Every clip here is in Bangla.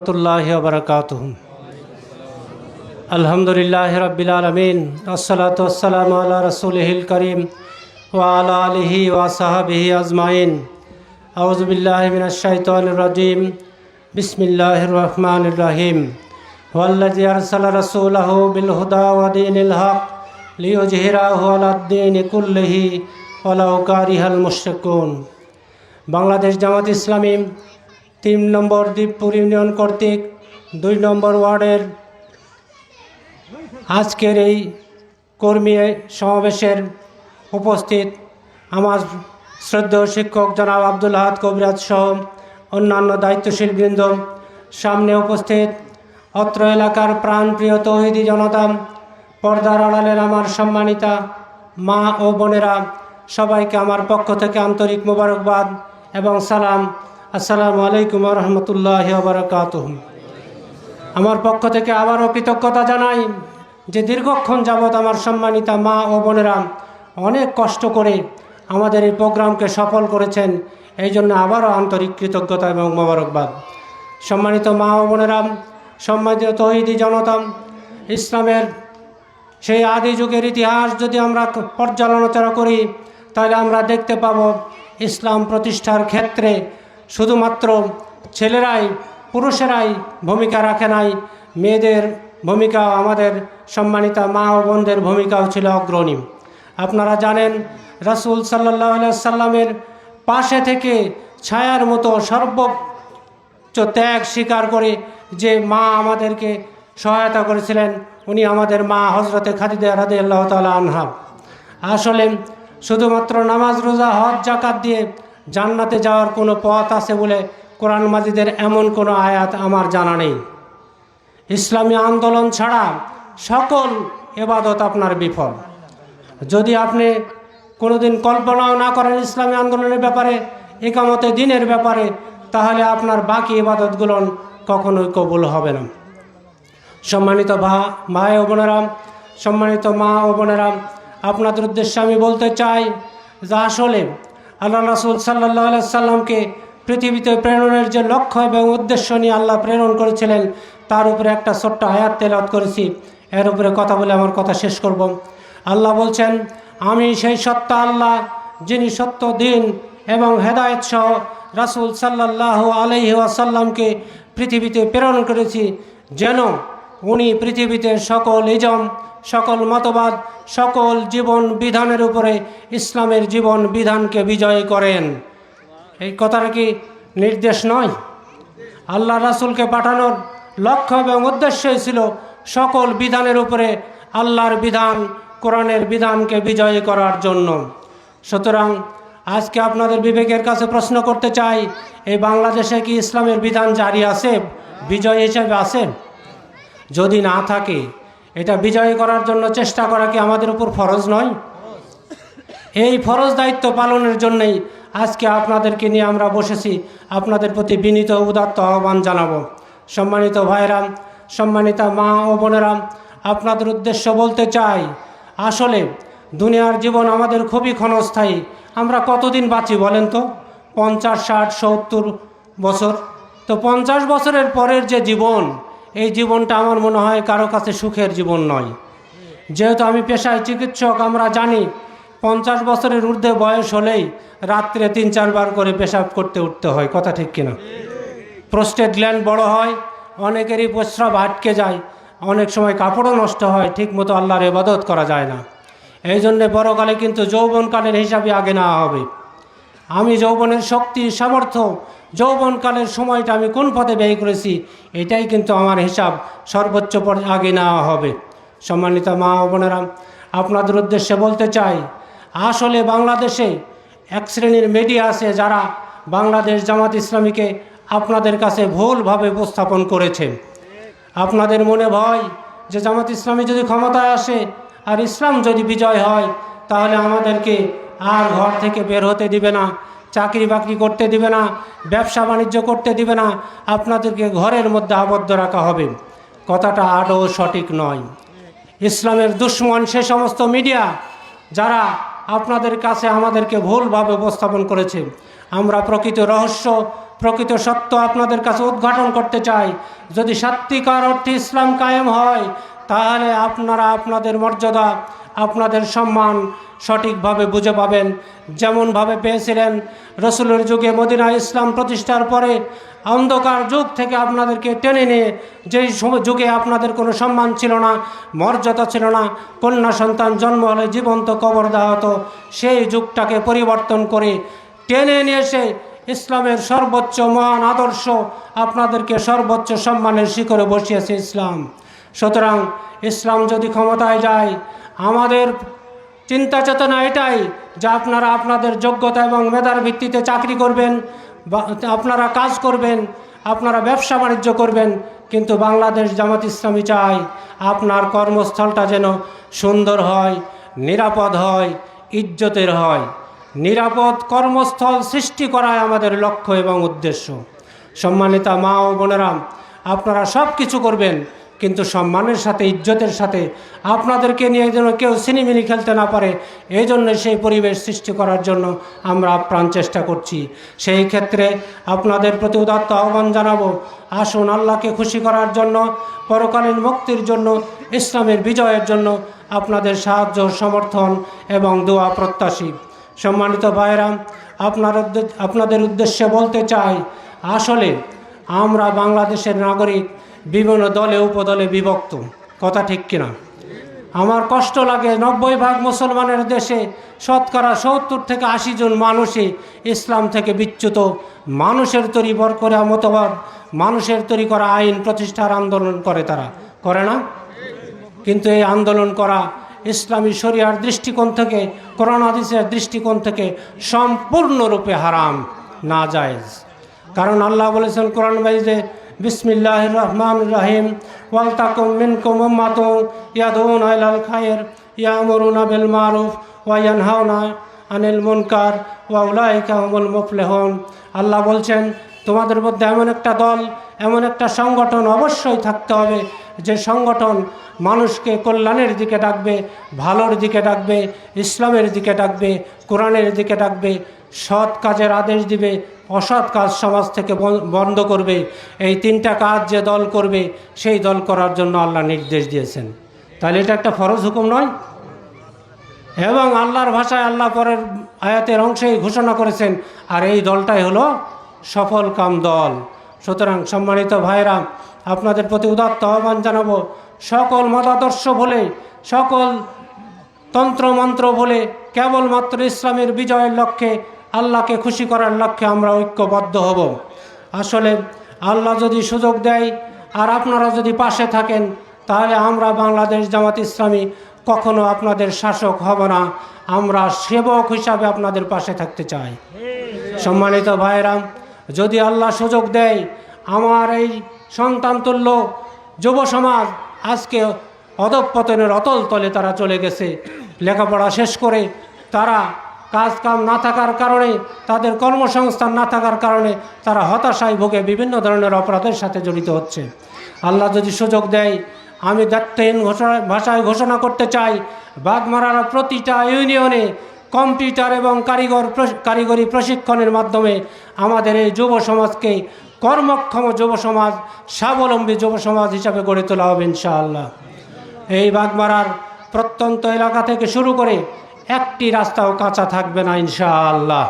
রহমতুল্লাহ বরকাত আলহামদুলিল্লাহ রবিল আলমিন, আসসালাতু আসসালামু আলা রসুলহিল করিম ওয়ালা আলিহি ওয়াসাহাবিহি আজমাইন। আউজবিল্লাহ মিনাশাইতানির রাজিম। বিসমিল্লাহির রহমানির রহিম। ওয়াল্লাযী আরসালা রাসূলাহু বিল হুদা ওয়া দীনিল হক লিইয়ুজহিরাহু আলাদ দীনি কুল্লিহি ওয়ালাউ কারিহাল মুশরিকুন। বাংলাদেশ জামাত ইসলামী তিন নম্বর দ্বীপপুর ইউনিয়ন কর্তৃক, দুই নম্বর ওয়ার্ডের আজকের এই কর্মী সমাবেশের উপস্থিত আমার শ্রদ্ধেয় শিক্ষক জনাব আব্দুল হাত কবিরাজ সহ অন্যান্য দায়িত্বশীল বৃন্দ। সামনে উপস্থিত অত্র এলাকার প্রাণপ্রিয় তৌহিদি জনতা, পর্দার আড়ালের আমার সম্মানিতা মা ও বোনেরা, সবাইকে আমার পক্ষ থেকে আন্তরিক মোবারকবাদ এবং সালাম আসসালামু আলাইকুম রহমতুল্লাহ বারকাত আমার পক্ষ থেকে আবারও কৃতজ্ঞতা জানাই যে দীর্ঘক্ষণ যাবৎ আমার সম্মানিতা মা ও বোনেরা অনেক কষ্ট করে আমাদের এই প্রোগ্রামকে সফল করেছেন, এই জন্য আবারও আন্তরিক কৃতজ্ঞতা এবং মোবারকবাদ। সম্মানিত মা ও বোনেরা, সম্মানিত তহিদি জনতা, ইসলামের সেই আদি যুগের ইতিহাস যদি আমরা পর্যালোচনা করি, তাহলে আমরা দেখতে পাব ইসলাম প্রতিষ্ঠার ক্ষেত্রে শুধুমাত্র ছেলেরাই, পুরুষেরাই ভূমিকা রাখে নাই। মেয়েদের ভূমিকা আমাদের সম্মানিতা মা ও বোনদের ভূমিকাও ছিল অগ্রণী। আপনারা জানেন, রাসুল সাল্লাহ সাল্লামের পাশে থেকে ছায়ার মতো সর্বোচ্চ ত্যাগ স্বীকার করে যে মা আমাদেরকে সহায়তা করেছিলেন, উনি আমাদের মা হজরতে খাদিদা রাদে আল্লাহ তালা আনহা। আসলে শুধুমাত্র নামাজ, রোজা, হজ জাকাত দিয়ে জান্নাতে যাওয়ার কোনো পথ আছে বলে কোরআন মাজিদের এমন কোনো আয়াত আমার জানা নেই। ইসলামী আন্দোলন ছাড়া সকল এবাদত আপনার বিফল। যদি আপনি কোনোদিন কল্পনাও না করেন ইসলামী আন্দোলনের ব্যাপারে, একামতে দিনের ব্যাপারে, তাহলে আপনার বাকি ইবাদতগুলো কখনোই কবুল হবে না। সম্মানিত ভা, ভাই ও বোনেরাম, সম্মানিত মা ও বোনেরাম, আপনাদের উদ্দেশ্যে আমি বলতে চাই যে আসলে আল্লাহ রাসুল সাল্লাহ সাল্লামকে পৃথিবীতে প্রেরণের যে লক্ষ্য এবং উদ্দেশ্য নিয়ে আল্লাহ প্রেরণ করেছিলেন, তার উপরে একটা ছোট্ট আয়াত তেলাত করেছি। এর উপরে কথা বলে আমার কথা শেষ করব। আল্লাহ বলছেন, আমি সেই সত্য আল্লাহ, যিনি সত্য দিন এবং হেদায়ত সহ রাসুল সাল্লাহ আলহি আসাল্লামকে পৃথিবীতে প্রেরণ করেছি, যেন উনি পৃথিবীতে সকল ইজম সকল মতবাদ, সকল জীবন বিধানের উপরে ইসলামের জীবন বিধানকে বিজয় করেন। এই কথাটা কি নির্দেশ নয়? আল্লাহ রাসুলকে পাঠানোর লক্ষ্য এবং উদ্দেশ্যই ছিল সকল বিধানের উপরে আল্লাহর বিধান, কোরআনের বিধানকে বিজয় করার জন্য। সুতরাং আজকে আপনাদের বিবেকের কাছে প্রশ্ন করতে চাই, এই বাংলাদেশে কি ইসলামের বিধান জারি আছে, বিজয় হিসেবে আছে? যদি না থাকে এটা বিজয় করার জন্য চেষ্টা করা কি আমাদের উপর ফরজ নয়? এই ফরজ দায়িত্ব পালনের জন্যই আজকে আপনাদেরকে নিয়ে আমরা বসেছি। আপনাদের প্রতি বিনীত উদাত্ত আহ্বান জানাব। সম্মানিত ভাইরাম সম্মানিতা মা ও বোনেরাম আপনাদের উদ্দেশ্য বলতে চাই, আসলে দুনিয়ার জীবন আমাদের খুবই ক্ষণস্থায়ী। আমরা কতদিন বাঁচি বলেন তো? পঞ্চাশ, ষাট, সত্তর বছর। তো পঞ্চাশ বছরের পরের যে জীবন এই জীবনটা আমার মনে হয় কারও কাছে সুখের জীবন নয়। যেহেতু আমি পেশায় চিকিৎসক, আমরা জানি পঞ্চাশ বছরের ঊর্ধ্বে বয়স হলেই রাত্রে তিন চারবার করে পেশাব করতে উঠতে হয়, কথা ঠিক কিনা? প্রস্টেট গ্ল্যান্ড বড় হয়, অনেকেরই প্রস্রাব আটকে যায়, অনেক সময় কাপড়ও নষ্ট হয় ঠিক মতো আল্লাহর এবাদত করা যায় না। এই জন্যে বড়কালে কিন্তু যৌবনকালের হিসাবে আগে নেওয়া হবে। আমি যৌবনের শক্তি, সামর্থ্য, যৌবনকালের সময়টা আমি কোন পথে ব্যয় করেছি, এটাই কিন্তু আমার হিসাব সর্বোচ্চ আগে নেওয়া হবে। সম্মানিত মা ও বোনেরা, আপনাদের উদ্দেশ্যে বলতে চাই, আসলে বাংলাদেশে এক শ্রেণির মিডিয়া আছে যারা বাংলাদেশ জামাত ইসলামীকে আপনাদের কাছে ভুলভাবে উপস্থাপন করেছে। আপনাদের মনে ভয় যে জামাত ইসলামী যদি ক্ষমতায় আসে আর ইসলাম যদি বিজয় হয়, তাহলে আমাদেরকে আর ঘর থেকে বের হতে দিবে না, চাকরি বাকরি করতে দিবে না, ব্যবসা বাণিজ্য করতে দিবে না, আপনাদেরকে ঘরের মধ্যে আবদ্ধ রাখা হবে। কথাটা আদৌ সঠিক নয়। ইসলামের দুশ্মন সে সমস্ত মিডিয়া যারা আপনাদের কাছে আমাদেরকে ভুলভাবে উপস্থাপন করেছে। আমরা প্রকৃত রহস্য, প্রকৃত সত্য আপনাদের কাছে উদ্ঘাটন করতে চাই। যদি সত্যিকার অর্থে ইসলাম কায়েম হয়, তাহলে আপনারা আপনাদের মর্যাদা আপনাদের সম্মান সঠিকভাবে বুঝে পাবেন। যেমনভাবে পেয়েছিলেন রসুলের যুগে মদিনা ইসলাম প্রতিষ্ঠার পরে অন্ধকার যুগ থেকে আপনাদেরকে টেনে নিয়ে, যেই যুগে আপনাদের কোনো সম্মান ছিল না, মর্যাদা ছিল না, কন্যা সন্তান জন্ম হলে জীবন্ত কবর দেওয়া হতো, সেই যুগটাকে পরিবর্তন করে টেনে নিয়ে এসে ইসলামের সর্বোচ্চ মহান আদর্শ আপনাদেরকে সর্বোচ্চ সম্মানের শিখরে বসিয়েছে ইসলাম। সুতরাং ইসলাম যদি ক্ষমতায় যায় আমাদের চিন্তা চেতনা এটাই যে আপনারা আপনাদের যোগ্যতা এবং মেধার ভিত্তিতে চাকরি করবেন আপনারা কাজ করবেন, আপনারা ব্যবসা বাণিজ্য করবেন, কিন্তু বাংলাদেশ জামাত ইসলামী চায় আপনার কর্মস্থলটা যেন সুন্দর হয়, নিরাপদ হয়, ইজ্জতের হয়। নিরাপদ কর্মস্থল সৃষ্টি করাই আমাদের লক্ষ্য এবং উদ্দেশ্য। সম্মানিতা মা ও বোনেরা, আপনারা সব কিছু করবেন কিন্তু সম্মানের সাথে, ইজ্জতের সাথে আপনাদেরকে নিয়ে যেন কেউ সিনেমিনি খেলতে না পারে এই জন্য সেই পরিবেশ সৃষ্টি করার জন্য আমরা আপ্রাণ চেষ্টা করছি। সেই ক্ষেত্রে আপনাদের প্রতি উদাত্ত আহ্বান জানাব, আসুন আল্লাহকে খুশি করার জন্য, পরকালীন মুক্তির জন্য, ইসলামের বিজয়ের জন্য আপনাদের সাহায্য, সমর্থন এবং দোয়া প্রত্যাশী। সম্মানিত ভাইরা আপনার আপনাদের উদ্দেশ্যে বলতে চাই, আসলে আমরা বাংলাদেশের নাগরিক বিভিন্ন দলে, উপদলে বিভক্ত। কথা ঠিক কিনা? আমার কষ্ট লাগে নব্বই ভাগ মুসলমানের দেশে শতকরা সত্তর থেকে আশি জন মানুষই ইসলাম থেকে বিচ্যুত। মানুষের তৈরি বর করা মতবাদ, মানুষের তৈরি করা আইন প্রতিষ্ঠার আন্দোলন করে তারা। করে না? কিন্তু এই আন্দোলন করা ইসলামী শরিয়ার দৃষ্টিকোণ থেকে, কোরআন দৃষ্টিকোণ থেকে সম্পূর্ণরূপে হারাম না জায়েজ কারণ আল্লাহ বলেছেন, কোরআন বাইজে বিসমিল্লাহ রহমান রাহিম ওয়ালতাকুম মিনকুম উম্মাতুন ইয়াদুন ইলাল খায়র ইয়ামুরুনা বিল মারুফ ওয়া ইয়ানহাউনা আনিল মুনকার ওয়া উলাইকা হুমুল মুফলিহুন। আল্লাহ বলছেন, তোমাদের মধ্যে এমন একটা দল, এমন একটা সংগঠন অবশ্যই থাকতে হবে, যে সংগঠন মানুষকে কল্যাণের দিকে ডাকবে, ভালোর দিকে ডাকবে, ইসলামের দিকে ডাকবে, কোরআনের দিকে ডাকবে, সৎ কাজের আদেশ দিবে অসৎ কাজ সমাজ থেকে বন- বন্ধ করবে। এই তিনটা কাজ যে দল করবে, সেই দল করার জন্য আল্লাহ নির্দেশ দিয়েছেন। তাহলে এটা একটা ফরজ হুকুম নয়? এবং আল্লাহর ভাষায় আল্লাহ পরের আয়াতের অংশেই ঘোষণা করেছেন, আর এই দলটাই হলো সফল কাম দল। সুতরাং সম্মানিত ভাইরা আপনাদের প্রতি উদাত্ত আহ্বান জানাব, সকল মতাদর্শ বলে সকল তন্ত্রমন্ত্র বলে কেবলমাত্র ইসলামের বিজয়ের লক্ষ্যে আল্লাহকে খুশি করার লক্ষ্যে আমরা ঐক্যবদ্ধ হব। আসলে আল্লাহ যদি সুযোগ দেয় আর আপনারা যদি পাশে থাকেন, তাহলে আমরা বাংলাদেশ জামাত ইসলামী কখনো আপনাদের শাসক হব না। আমরা সেবক হিসাবে আপনাদের পাশে থাকতে চাই। সম্মানিত ভাইরা যদি আল্লাহ সুযোগ দেয়, আমার এই সন্তান তুল্য যুব সমাজ আজকে অধঃপতনের অতল তলে তারা চলে গেছে। লেখাপড়া শেষ করে তারা কাজ কাম না থাকার কারণে, তাদের কর্মসংস্থান না থাকার কারণে তারা হতাশায় ভোগে বিভিন্ন ধরনের অপরাধের সাথে জড়িত হচ্ছে। আল্লাহ যদি সুযোগ দেয়, আমি দায়িত্বহীন ঘোষণা, ভাষায় ঘোষণা করতে চাই বাগমারার প্রতিটা ইউনিয়নে কম্পিউটার এবং কারিগর কারিগরি প্রশিক্ষণের মাধ্যমে আমাদের এই যুব সমাজকে কর্মক্ষম যুব সমাজ, স্বাবলম্বী যুব সমাজ হিসাবে গড়ে তোলা হবে ইনশাআল্লাহ। এই বাগমারার প্রত্যন্ত এলাকা থেকে শুরু করে একটি রাস্তাও কাঁচা থাকবে না, ইনশাআল্লাহ।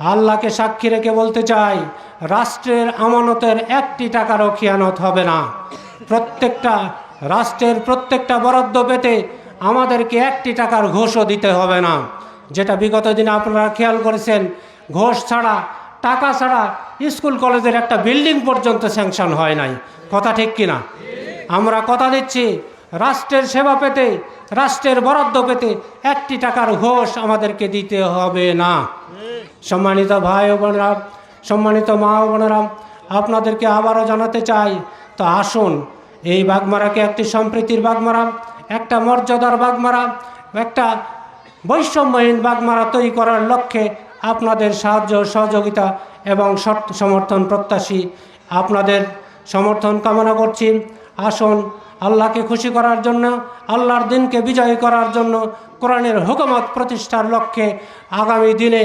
আল্লাহকে সাক্ষী রেখে বলতে চাই, রাষ্ট্রের আমানতের একটি টাকারও খেয়ানত হবে না। প্রত্যেকটা রাষ্ট্রের প্রত্যেকটা বরাদ্দ পেতে আমাদেরকে একটি টাকার ঘোষও দিতে হবে না। যেটা বিগত দিনে আপনারা খেয়াল করেছেন, ঘোষ ছাড়া, টাকা ছাড়া স্কুল, কলেজের একটা বিল্ডিং পর্যন্ত স্যাংশন হয় নাই। কথা ঠিক কিনা? আমরা কথা দিচ্ছি রাষ্ট্রের সেবা পেতে, রাষ্ট্রের বরাদ্দ পেতে একটি টাকার ঘোষ আমাদেরকে দিতে হবে না। সম্মানিত ভাই ও বোনেরা, সম্মানিত মা ও বোনেরা, আপনাদেরকে আবারও জানাতে চাই, তো আসুন, এই বাগমারাকে একটি সম্প্রীতির বাগমারা, একটা মর্যাদার বাগমারা, একটা বৈষম্যহীন বাগমারা তৈরি করার লক্ষ্যে আপনাদের সাহায্য, সহযোগিতা এবং সমর্থন প্রত্যাশী আপনাদের সমর্থন কামনা করছি। আসুন আল্লাহকে খুশি করার জন্য, আল্লাহর দিনকে বিজয় করার জন্য কোরআনের হুকুমত প্রতিষ্ঠার লক্ষ্যে আগামী দিনে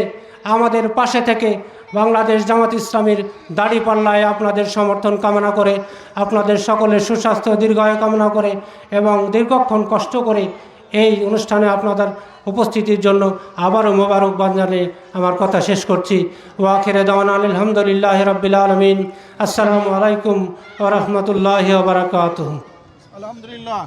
আমাদের পাশে থেকে বাংলাদেশ জামাত ইসলামীর দাড়ি পাল্লায় আপনাদের সমর্থন কামনা করে, আপনাদের সকলের সুস্বাস্থ্য দীর্ঘায়ু কামনা করে এবং দীর্ঘক্ষণ কষ্ট করে এই অনুষ্ঠানে আপনাদের উপস্থিতির জন্য আবারও মোবারকবাদ জানিয়ে আমার কথা শেষ করছি। ওয়াখিরে দাওয়ান আলহামদুলিল্লাহ রবিল আলমিন। আসসালামু আলাইকুম ওরহমতুল্লাহ বারকাত আলহামদুলিল্লাহ।